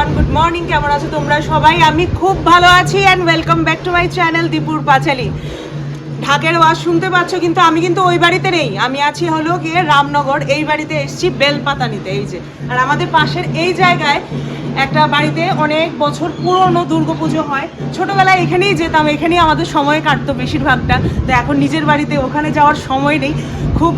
Everyone good morning কেমন আছো তোমরা সবাই? আমি খুব ভালো আছি and welcome back to my channel দীপুর পাঁচালি ঢাকের ওয়াজ শুনতে পাচ্ছ কিন্তু আমি কিন্তু ওই বাড়িতে নেই। আমি আছি হলো গিয়ে রামনগর, এই বাড়িতে এসেছি বেলপাতা নিতে, এই যে। আর আমাদের পাশের এই জায়গায় একটা বাড়িতে অনেক বছর পুরনো দুর্গাপুজো হয়। ছোটবেলায় এখানেই যেতাম, এখানেই আমাদের সময় কাটতো বেশিরভাগটা। তো এখন নিজের বাড়িতে ওখানে যাওয়ার সময় নেই। খুব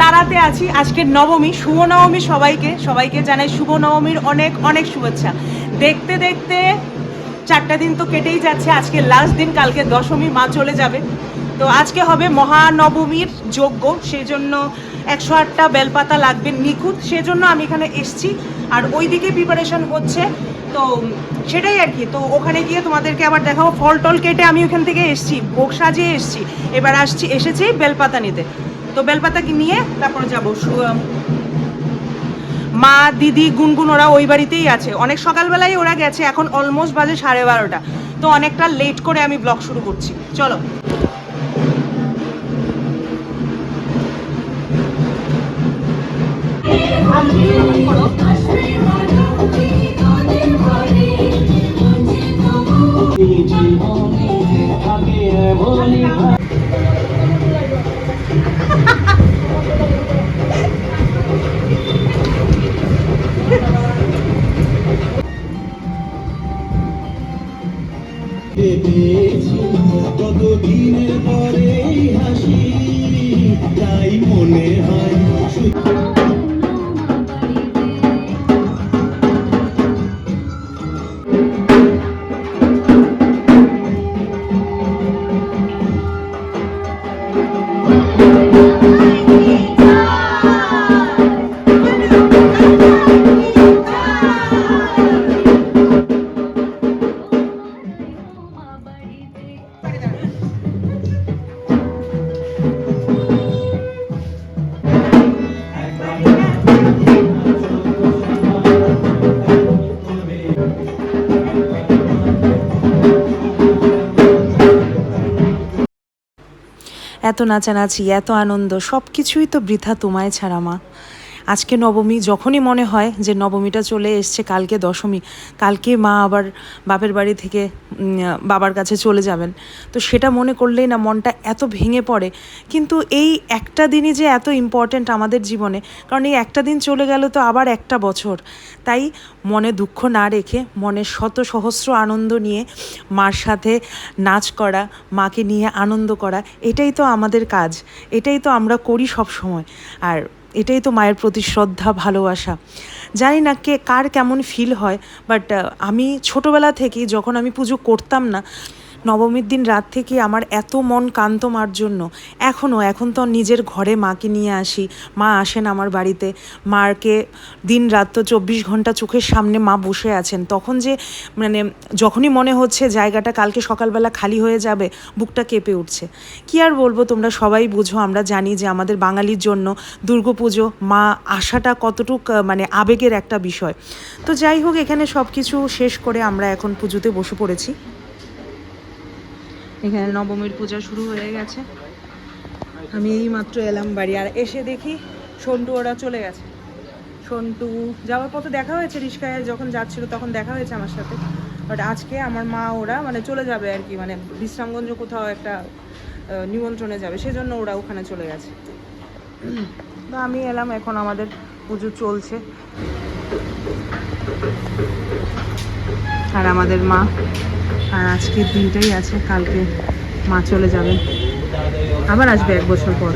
তারাতে আছি। আজকে নবমী, শুভ নবমী সবাইকে। সবাইকে জানাই শুভ নবমীর অনেক অনেক শুভেচ্ছা। দেখতে দেখতে চারটা দিন তো কেটেই যাচ্ছে। আজকে লাস্ট দিন, কালকে দশমী, মা চলে যাবে। তো আজকে হবে মহানবমীর যজ্ঞ। সেই জন্য একশো আটটা বেলপাতা লাগবে নিখুঁত। সেজন্য আমি এখানে এসছি। আর ওইদিকে প্রিপারেশন হচ্ছে। তো সেটাই আর কি। তো ওখানে গিয়ে তোমাদেরকে আবার দেখাবো। ফল টল কেটে আমি ওখান থেকে এসছি। ভোগ সাজিয়ে এসছি। এবার আসছি এসেছি বেলপাতা নিতে। তো বেলপাতা কি নিয়ে? তারপরে যাব মা, দিদি, গুনগুন, ওরা ওই বাড়িতেই আছে। অনেক সকালবেলায় ওরা গেছে, এখন অলমোস্ট বাজে সাড়ে বারোটা। তো অনেকটা লেট করে আমি ব্লগ শুরু করছি। চলো। people. এত নাচানাচি এত আনন্দ সব কিছুই তো বৃথা তোমায় ছাড়া মা। আজকে নবমী, যখনই মনে হয় যে নবমীটা চলে এসছে, কালকে দশমী, কালকে মা আবার বাপের বাড়ি থেকে বাবার কাছে চলে যাবেন। তো সেটা মনে করলেই না মনটা এত ভেঙে পড়ে। কিন্তু এই একটা দিনই যে এত ইম্পর্ট্যান্ট আমাদের জীবনে, কারণ এই একটা দিন চলে গেল তো আবার একটা বছর। তাই মনে দুঃখ না রেখে, মনে শত সহস্র আনন্দ নিয়ে মার সাথে নাচ করা, মাকে নিয়ে আনন্দ করা, এটাই তো আমাদের কাজ। এটাই তো আমরা করি সব সময় আর এটাই তো মায়ের প্রতি শ্রদ্ধা, ভালোবাসা। জানি না কে, কার কেমন ফিল হয় বাট আমি ছোটোবেলা থেকেই যখন আমি পুজো করতাম না নবমীর দিন রাত থেকে আমার এত মন কান্ত মার জন্য। এখনও এখন তো নিজের ঘরে মাকে নিয়ে আসি। মা আসেন আমার বাড়িতে। মারকে দিন রাত তো চব্বিশ ঘণ্টা চোখের সামনে মা বসে আছেন। তখন যে মানে যখনই মনে হচ্ছে জায়গাটা কালকে সকালবেলা খালি হয়ে যাবে, বুকটা কেঁপে উঠছে। কি আর বলব, তোমরা সবাই বুঝো, আমরা জানি যে আমাদের বাঙালির জন্য দুর্গাপুজো, মা আসাটা কতটুক মানে আবেগের একটা বিষয়। তো যাই হোক, এখানে সব কিছু শেষ করে আমরা এখন পুজোতে বসে পড়েছি। এখানে নবমীর পূজা শুরু হয়ে গেছে। আমি এই মাত্র এলাম বাড়ি, আর এসে দেখি সন্টু ওরা চলে গেছে। সন্টু যাওয়ার পথে দেখা হয়েছে রিস্কায় যখন যাচ্ছিল তখন দেখা হয়েছে আমার সাথে। বাট আজকে আমার মা ওরা মানে চলে যাবে আর কি মানে বিশ্রামগঞ্জ কোথাও একটা নিমন্ত্রণে যাবে, সেজন্য ওরা ওখানে চলে গেছে। তো আমি এলাম, এখন আমাদের পুজো চলছে। আর আমাদের মা আর আজকের দিনটাই আছে কালকে মা চলে যাবে। আবার আসবে এক বছর পর।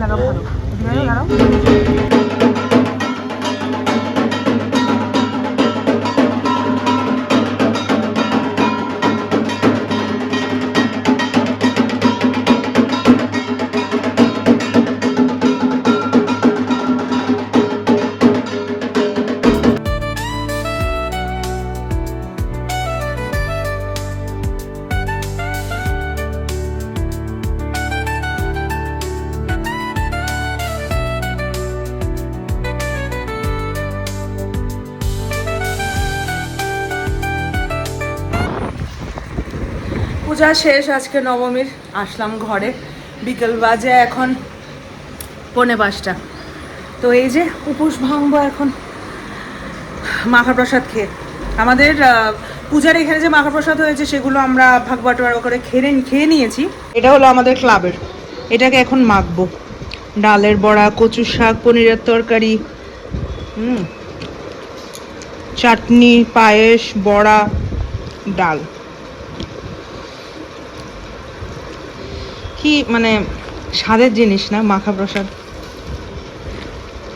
লাগা ভালো পূজা শেষ, আজকে নবমীর, আসলাম ঘরে। বিকেল বাজে এখন পৌনে পাঁচটা। তো এই যে উপোস ভাঙবো এখন মাখা প্রসাদ খেয়ে। আমাদের পূজার এখানে যে মাখা প্রসাদ হয়েছে, সেগুলো আমরা ভাগ বাটোয়ারা করে খেয়ে খেয়ে নিয়েছি। এটা হলো আমাদের ক্লাবের। এটাকে এখন মাখবো। ডালের বড়া কচু শাক, পনিরের তরকারি, হুম, চাটনি, পায়েস, বড়া, ডাল। কি মানে স্বাদের জিনিস না মাখা প্রসাদ?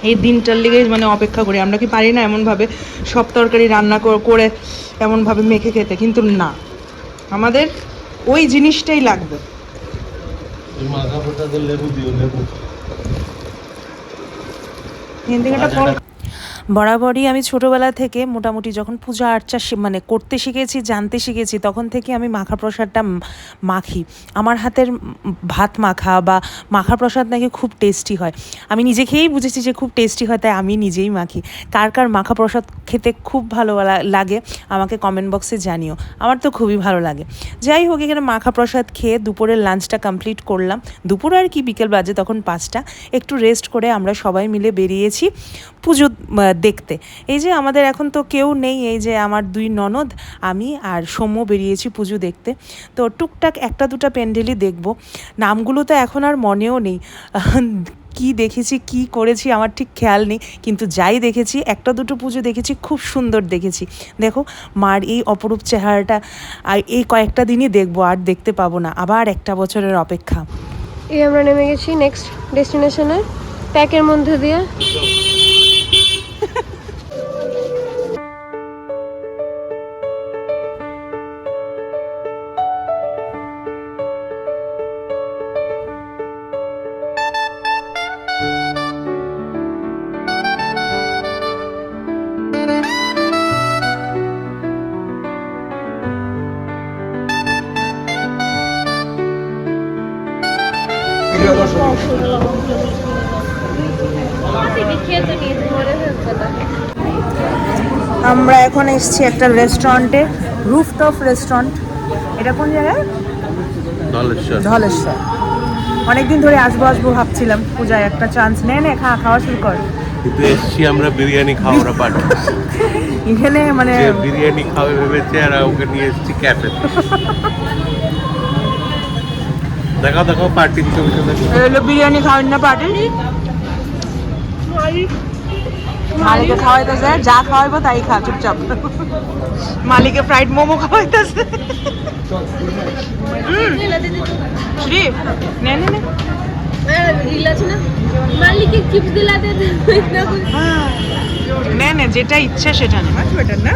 এই দিনটার লিগে মানে অপেক্ষা করি। আমরা কি পারি না এমনভাবে সব তরকারি রান্না কর- এমনভাবে মেখে খেতে? কিন্তু না। আমাদের ওই জিনিসটাই লাগবে। লেবু দিও লেবু। বরাবরই আমি ছোটোবেলা থেকে মোটামুটি যখন পূজা আর্চা মানে করতে শিখেছি, জানতে শিখেছি, তখন থেকে আমি মাখা প্রসাদটা মাখি। আমার হাতের ভাত মাখা বা মাখা প্রসাদ নাকি খুব টেস্টি হয়। আমি নিজে খেয়েই বুঝেছি যে খুব টেস্টি হয়, তাই আমি নিজেই মাখি। কার কার মাখা প্রসাদ খেতে খুব ভালো লাগে আমাকে কমেন্ট বক্সে জানিও। আমার তো খুবই ভালো লাগে। যাই হোক, এখানে মাখা প্রসাদ খেয়ে দুপুরের লাঞ্চটা কমপ্লিট করলাম। দুপুর আর কি, বিকেল বাজে তখন পাঁচটা। একটু রেস্ট করে আমরা সবাই মিলে বেরিয়েছি। পুজো দেখতে। এই যে আমাদের এখন তো কেউ নেই, এই যে আমার দুই ননদ, আমি আর সৌম্য বেরিয়েছি পুজো দেখতে। তো টুকটাক একটা দুটো প্যান্ডেলই দেখব। নামগুলো তো এখন আর মনেও নেই। কি দেখেছি, কি করেছি আমার ঠিক খেয়াল নেই। কিন্তু যাই দেখেছি, একটা দুটো পুজো দেখেছি, খুব সুন্দর দেখেছি। দেখো, মার এই অপরূপ চেহারাটা, আর এই কয়েকটা দিনই দেখব, আর দেখতে পাবো না। আবার একটা বছরের অপেক্ষা। এই আমরা নেমে গেছি নেক্সট ডেস্টিনেশনে প্যাকের মধ্যে দিয়ে। আমরা এখন এসেছি একটা রেস্টুরেন্টে রুফটপ রেস্টুরেন্ট এটা কোন জায়গায়? ধলেশ্বর। অনেকদিন ধরে আসব আসব ভাবছিলাম পূজায় একটা চান্স নে নে খা খাওয়া শুরু কর। কিন্তু এসছি আমরা বিরিয়ানি খাওয়ার পার্টি এখানে মানে বিরিয়ানি খাবে ভেবেছে আর ওকে নিয়ে এসছি ক্যাফে দেখাও দেখাও পার্টির ছবিটা দেখো হলো বিরিয়ানি খাওয়ান না পার্টি মালিকে খাওয়াইতেছে যা খাওয়াইবো তাই খা চুপচাপ। মালিকে ফ্রাইড মোমো খাওয়াইতেছে। শ্রী নে নে নে। না? যেটা ইচ্ছা সেটা নে। বেটার না?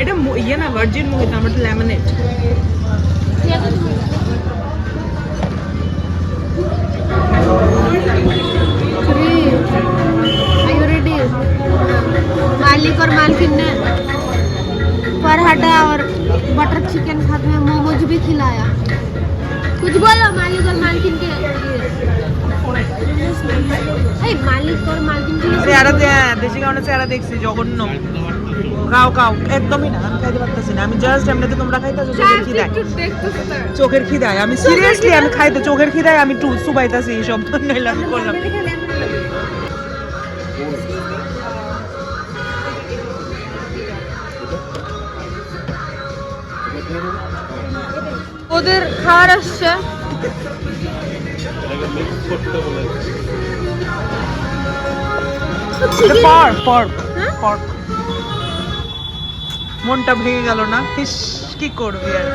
এটা ইয়ে না ভার্জিন মোহিত আমার লেমনেড मालिक और मालकिन ने पराठा और बटर चिकन साथ में मोमोज भी खिलाया कुछ बोलो मालिक और मालकिन के এই মালিক और मालकिन के लिए এরা দে- দেশি কারণে চেহারা দেখছি জঘন্য খাও খাও একদমই না আমি খাইতে পারতেছি না আমি জাস্ট এমনিতে তোমরা খাইতেছো চোখের খিদায় চোখের খিদায় আমি সিরিয়াসলি আমি খাইতে চোখের খিদায় আমি টু সুবাইতাছি এইসব নইলে আমি করলাম ওদের খাবার আসছে। পর মনটা ভেঙে গেল না? ইস কি করবি আর?